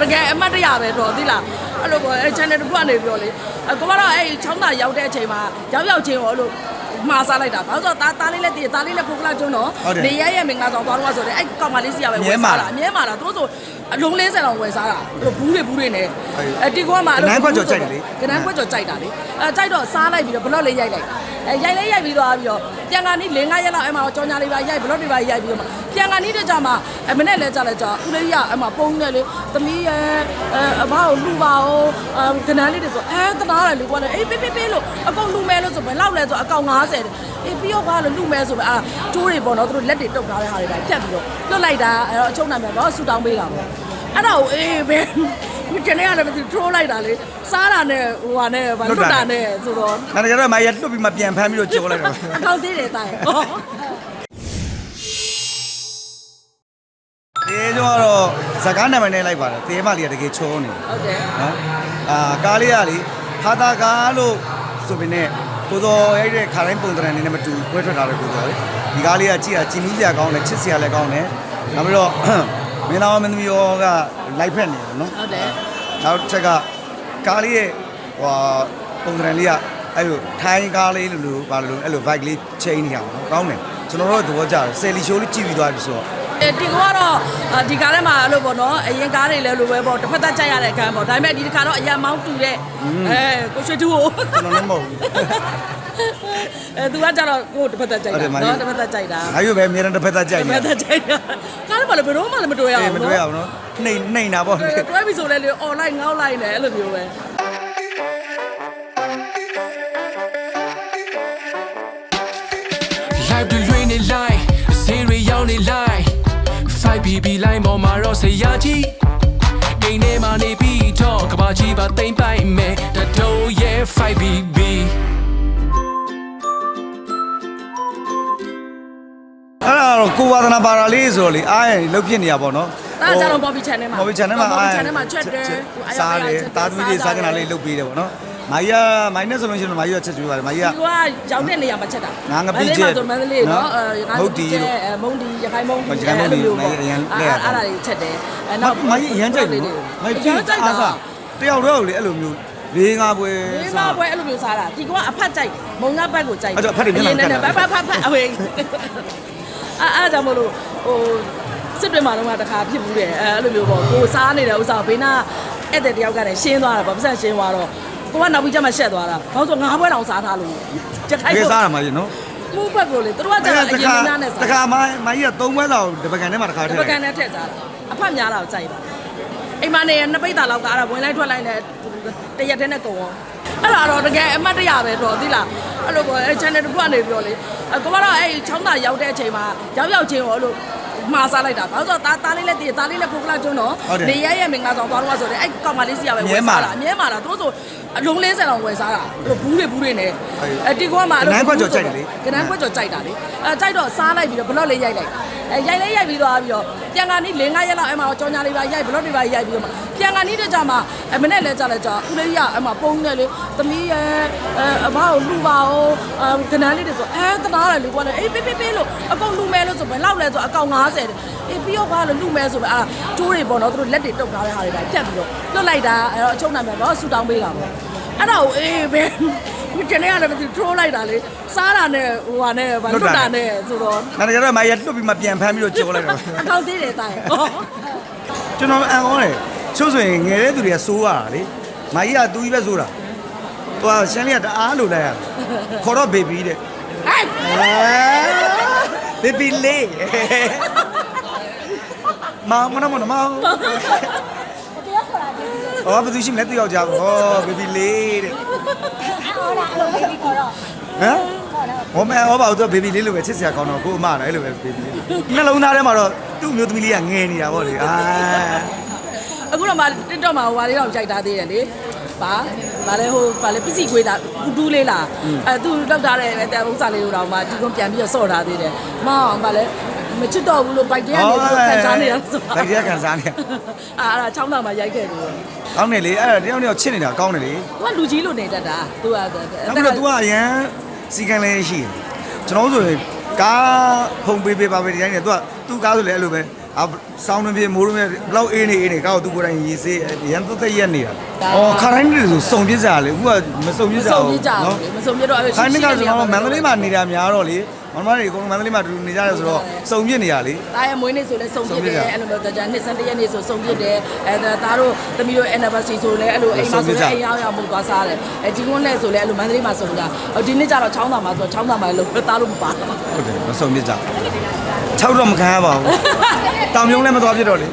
တော့တကယ်အမတ်တရပဲတော့သိလားအဲ့လိုပေါ့အဲ channel တစ်ခုကနေပြောလေအကိုကတော့အဲ့ချောင်းသာရောက်တဲ့အချိန်မှာရောက်ရောက်ချင်းရောအဲ့လိုမှားစားလိုက်တာဘာလို့ဆိုတော့သားသားလေးလည်းတည်သားလေးလည်းပုတ်ကလာကျွန်းတော့နေရရဲ့မင်္ဂလာဆောင်သွားတော့ဆိုတော့အဲ့ကောင်မလေးစီကပဲဝယ်စားတာအမြဲမှာတာသူတို့ဆိုအလုံး40လောက်ဝယ်စားတာအဲ့လိုဘူးတွေဘူးတွေနဲ့အဲတီကောမှာကနန်းခွက်ကြော်ကြိုက်တာလေအဲကြိုက်တော့စားလိုက်ပြီးတော့ဘလော့လေးရိုက်လိုက်အဲရိုက်လေးရိုက်ပြီးတော့ပြီးတော့ ပြန်ကနေ၄၅ရက်လောက်အဲ့မှာကြောညာလေးပါရိုက်ဘလော့တွေပါရိုက်ပြီးတော့ပြန်ကနေတကြမှာအမနဲ့လဲကြလဲကြဦးလေးရအဲ့မှာပုံနေလေသမီးရဲ့အဲအမကိုလူပါအောင်အဲကနန်းလေးတွေဆိုအဲတနာတယ်လေကွာလေအေးပေးပေးပေးလို့အကုန်လူမဲလို့ဆိုဘယ်လောက်လဲဆိုအကောင်90တဲ့အေးပြီးတော့ကွာလို့လူမဲဆိုပဲအာကျိုးတွေပေါ့နော်သူတို့လက်တွေတုတ်ထားတဲ့ဟာတွေပဲဖြတ်ပြီးတော့လွတ်လိုက်တာအဲ့တော့အချုံနာမယ်တော့ဆူတောင်းပေးတာပေါ့အဲ့တော့အေးပဲ မကျနေရလည်းမသိထိုးလိုက်တာလေစားတာနဲ့ဟိုဟာနဲ့ဗာလွတ်တာနဲ့ဆိုတော့နားကြတော့မရလွတ်ပြီးမှပြန်ဖမ်းပြီးတော့ကြောလိုက်တော့အကောင့်သေးတယ်တိုင်းဟုတ်ဒီတော့တော့ဇကားနာမည်နဲ့လိုက်ပါတယ်တေးမလေးကတကယ်ချောနေဟုတ်တယ်နော်အာကားလေးကလေဟာတာကားလို့ဆိုပေနဲ့ကိုစောရိုက်တဲ့ခါတိုင်းပုံသဏ္ဍာန်လေးနဲ့မတူခွဲထွက်တာလေကိုစောလေဒီကားလေးကကြည့်ရကြည်နူးစရာကောင်းတယ်ချစ်စရာလည်းကောင်းတယ်နောက်ပြီးတော့ မင်းသားမင်းသမီးရောကလိုက်ဖက်နေတယ်နော်ဟုတ်တယ်နောက်တစ်ချက်ကကားလေးရဲ့ဟိုပုံသဏ္ဍာန်လေးကအဲ့လိုထိုင်းကားလေးလိုလိုပါလိုလိုအဲ့လို vibe လေး chain နေရအောင်နော်ကောင်းတယ်ကျွန်တော်တို့သဘောကျတယ်ဆယ်လီရှိုးလေးကြည့်ပြီးသွားပြီဆိုတော့အဲဒီကတော့အာဒီကားထဲမှာအဲ့လိုပေါ့နော်အရင်ကားတွေလည်းလိုပဲပေါ့တစ်ဖက်သက်ကြိုက်ရတဲ့အခန်းပေါ့ဒါပေမဲ့ဒီတစ်ခါတော့အရန်မောင်းတူတဲ့အဲကိုရွှေတူကိုကျွန်တော်လည်းမဟုတ်ဘူး အဲသူကကြတော့ကိုတစ်ဖက်သက်ကြိုက်တာနော်တစ်ဖက်သက်ကြိုက်တာငါရွပဲအများနဲ့တစ်ဖက်သားကြိုက်တစ်နေဖက်သက်ကြိုက်တာကားထဲမှာလည်းဘယ်တော့မှလည်းမတွေ့ရအေးအောင်မနော်တွေ့ရအောင်နော်နှိမ့်နှိမ့်တာပေါ့တွဲပြီဆိုလဲလေ online ငေါက်လိုက်နေအဲ့လိုမျိုးပဲ live တွေလွှင့်နေ line အစင်းတွေရောက်နေ line 5BB line ပေါ်မှာတော့ဆရာကြီးအိမ်ထဲမှာနေပြီးတော့ကဘာကြီးပါတိမ့်ပိုင်မယ်တတိုး ကိုဝါသနာပါတာလေးဆိုတော့လေအားရင်လှုပ်ဖြစ်နေရပါတော့ဒါကြတော့ Bobby Channel မှာ Bobby channel မှာ Bobby အား Channel မှာချက်တယ်စားတယ်တာသမီးလေးစားကြတာလေးလှုပ်ပေးတယ်ပေါ့နော်မိုင်းရမိုင်းနဲ့ဆိုလို့ရှိရင်မိုင်းရချက်ကျွေးပါတယ်မိုင်းရသူကရောက်တဲ့နေရာမှာချက်တာငါငပိကျက်ဆိုမန္တလေးနော်နော်အဲငါမုတ်တီကျက်အဲမုံဒီရခိုင်မုံဒီရခိုင်မုံဒီအဲ့လိုမိုင်းအရန်လက်ရတာအဲ့ဒါတွေချက်တယ်အဲမနောက်မိုင်းရမ်းကြိုက်တယ်မိုင်းကြည့်အားစားတယောက်တော့လေအဲ့လိုမျိုးလေးငါပွဲဒီမှာစားပွဲအဲ့လိုမျိုးစားတာဒီကအဖတ်ကြိုက်မုံငါဘက်ကိုကြိုက်အဲ့တော့အဖတ်တွေမျက်နှာအရင်ကတ်တာနဲ့ဖတ်ဖတ်ဖတ်ဖတ်အဝေး အဲ့အဲ့ကြောင့်မလို့ဟိုစစ်တွေမှာတော့တခါဖြစ်ဘူးတယ်အဲအဲ့လိုမျိုးပေါ့ကိုစားနေတဲ့ဥစ္စာကိုဘေးနာဧည့်သည်တယောက်ကလည်းရှင်းသွားတာပေါ့ပတ်စံရှင်းသွားတော့ကိုကနောက်ပြီးကျမှရှက်သွားတာဘာလို့ဆိုငါးပွဲတောင်စားထားလို့ကြက်ခိုင်းကဲပေါ့စားရမှာကြီးနော်မှုဘက်ကိုလေသူတို့ကကြာအရင်ကနားနဲ့စားတခါမိုင်းမိုင်းရသုံးပွဲလောက်ဒီပကံထဲမှာတခါထည့်ပကံနဲ့ထည့်စားတာအဖတ်များတာကိုကြိုက်တာအိမ်မနေနှစ်ပိတ်တာလောက်ကအဲ့ဒါဝင်လိုက်ထွက်လိုက်နဲ့တရက်တည်းနဲ့ကုန်အောင် အဲ့ဒါတော့တကယ်အမတ်တရပဲတော့သိလားအဲ့လိုပေါ့အဲ channel တစ်ခုကနေပြောလေအကိုကတော့အဲ့ချောင်းသာရောက်တဲ့အချိန်မှာရောက်ရောက်ချင်းရောအဲ့လိုမှားစားလိုက်တာဘာလို့ဆိုတော့သားသားလေးလည်းတည်သားလေးလည်းပုတ်ကလာကျွန်းတော့နေရရဲ့မင်္ဂလာဆောင်သွားတော့ဆိုတော့အဲ့ကောင်မလေးစီကပဲဝယ်စားတာအမြဲမှာတာသူတို့ဆို အလုံး40လောက်ဝယ်စားတာအဲ့လိုဘူးတွေဘူးတွေနဲ့အဲတီကောမှာကနန်းခွက်ကြော်ကြိုက်တာလေအဲကြိုက်တော့စားလိုက်ပြီးတော့ဘလော့လေးရိုက်လိုက်အဲရိုက်လေးရိုက်ပြီးတော့ပြီးတော့ပြန်ကနေ၄၅ရက်လောက်အဲ့မှာကြောညာလေးပါရိုက်ဘလော့တွေပါရိုက်ပြီးတော့ပြန်ကနေတကြမှာအမနဲ့လဲကြလဲကြဦးလေးရအဲ့မှာပုံနေလေသမီးရဲ့အဲအမကိုလူပါအောင်အဲကနန်းလေးတွေဆိုအဲတနာတယ်လေကွာလေအေးပေးပေးပေးလို့အကုန်လူမဲလို့ဆိုဘယ်လောက်လဲဆိုအကောင်90တဲ့အေးပြီးတော့ကွာလို့လူမဲဆိုပဲအာကျိုးတွေပေါ့နော်သူတို့လက်တွေတုတ်ထားတဲ့ဟာတွေပဲဖြတ်ပြီးတော့လွတ်လိုက်တာအဲ့တော့အချုံနာမယ်တော့ဆူတောင်းပေးတာပေါ့ အဲ့ဒါကိုအေးပဲမကျနေရလည်းမသိထိုးလိုက်တာလေစားတာနဲ့ဟိုဟာနဲ့ဗာလွတ်တာနဲ့ဆိုတော့နားကြတော့မိုင်းရလွတ်ပြီးမှပြန်ဖမ်းပြီးတော့ကြောလိုက်တော့အကောင့်သေးတယ်တိုင်းကျွန်တော်အန်ကောင်းတယ်ချို့ဆိုရင်ငယ်တဲ့သူတွေကစိုးရတာလေမိုင်းရသူကြီးပဲစိုးတာသူကရှမ်းလေးကတအားလိုလိုက်ရခေါ်တော့ဘေဘီတဲ့ဟဲ့ဘေဘီလေး မောင်မနမနမောင် အော်ဘယ်သူရှိမလဲသူယောက်ျားကိုဟောဘေဘီလေးတဲ့ဟမ်ဟောမဲဟောပါတော့ဘေဘီလေးလိုပဲချစ်စရာကောင်းတော့ကိုအမလားအဲ့လိုပဲဘေဘီလေးနှလုံးသားထဲမှာတော့သူ့မျိုးသမီးလေးကငယ်နေတာပေါ့လေအာအခုတော့မှ TikTok မှာဟိုဟာလေးတော့ကြိုက်ထားသေးတယ်လေပါဗာလဲဟိုဗာလဲပစ္စည်းခွေးတာကူတူးလေးလားအဲသူလောက်ထားတဲ့တဲ့ဥစ္စာလေးတို့တော့မှဒီကွန်ပြန်ပြီးတော့စော့ထားသေးတယ်မောင်ဗာလဲ မချစ်တော့ဘူးလို့ဘိုက်တရကနေလို့ခံစားနေရဆိုတော့ဘိုက်တရခံစားနေအာအဲ့ဒါချောင်းသားမှာရိုက်ခဲ့တယ်ကောင်းတယ်လေအဲ့ဒါတယောက်တယောက်ချစ်နေတာကောင်းတယ်လေသူကလူကြီးလိုနေတတ်တာသူကနောက်ပြီးတော့ तू ကအရန်စီကံလည်းရှိတယ်ကျွန်တော်ဆိုရင်ကားဖုံပေးပေးပါပဲဒီတိုင်းနေ तू ကသူ့ကားဆိုလည်းအဲ့လိုပဲအဆောင်းတွင်ပြမိုးတွင်ဘလောက်အေးနေအေးနေကားကိုသူကိုယ်တိုင်ရေးစေးရန်သက်သက်ရက်နေတာ။အော်ခါတိုင်းတွေဆိုစုံပြစ်ကြလေအခုကမစုံပြစ်ကြဘူး။မစုံပြစ်ကြဘူး။မစုံပြစ်တော့အဲ့ဒါရှိနေတယ်။ခါတိုင်းကကျွန်တော်မန္တလေးမှာနေတာများတော့လေ။ မမတွေအကုန်လုံးမန္တလေးမှာတူနေကြတယ်ဆိုတော့စုံပြစ်နေရလေ တားရဲ့မွေးနေ့ဆိုလဲစုံပြစ်တယ်အဲ့လိုမျိုးကြာနှစ်စံတရက်နေ့ဆိုစုံပြစ်တယ်အဲဒါတို့သမီးတို့ anniversary ဆိုလဲအဲ့လိုအိမ်မှာဆိုလဲအိမ်ရောက်ရောက်မှုသွားစားတယ်အဲဒီကွန်းနဲ့ဆိုလဲအဲ့လိုမန္တလေးမှာစုံကြဒီနေ့ကျတော့ချောင်းသာမှာဆိုချောင်းသာမှာလို့တားလို့မပါတော့ ဟုတ်တယ်မစုံပြစ်ကြ6တော့မခံရပါဘူးတောင်မြုံလည်းမသွားပြစ်တော့လေ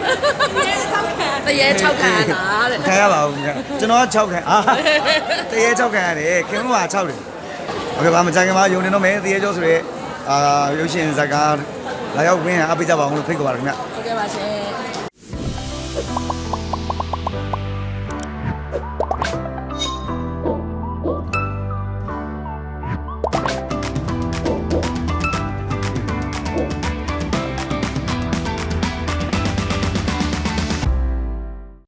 တရေ6ခံရတာတဲ့ ခံရပါဘူးကျွန်တော်က6ခံအာတရေ6ခံရတယ်ခင်ဗျားက6တယ်โอเคပါမကြိုင်ခင်မှာယုံနေတော့မယ်တရေကျော်ဆိုရဲ အာရုပ်ရှင်ဇာတ်ကားလာရောက်ဝင်အားပေးကြပါအောင်လို့ဖိတ်ခေါ်ပါတယ်ခင်ဗျဟုတ်ကဲ့ပါရှင်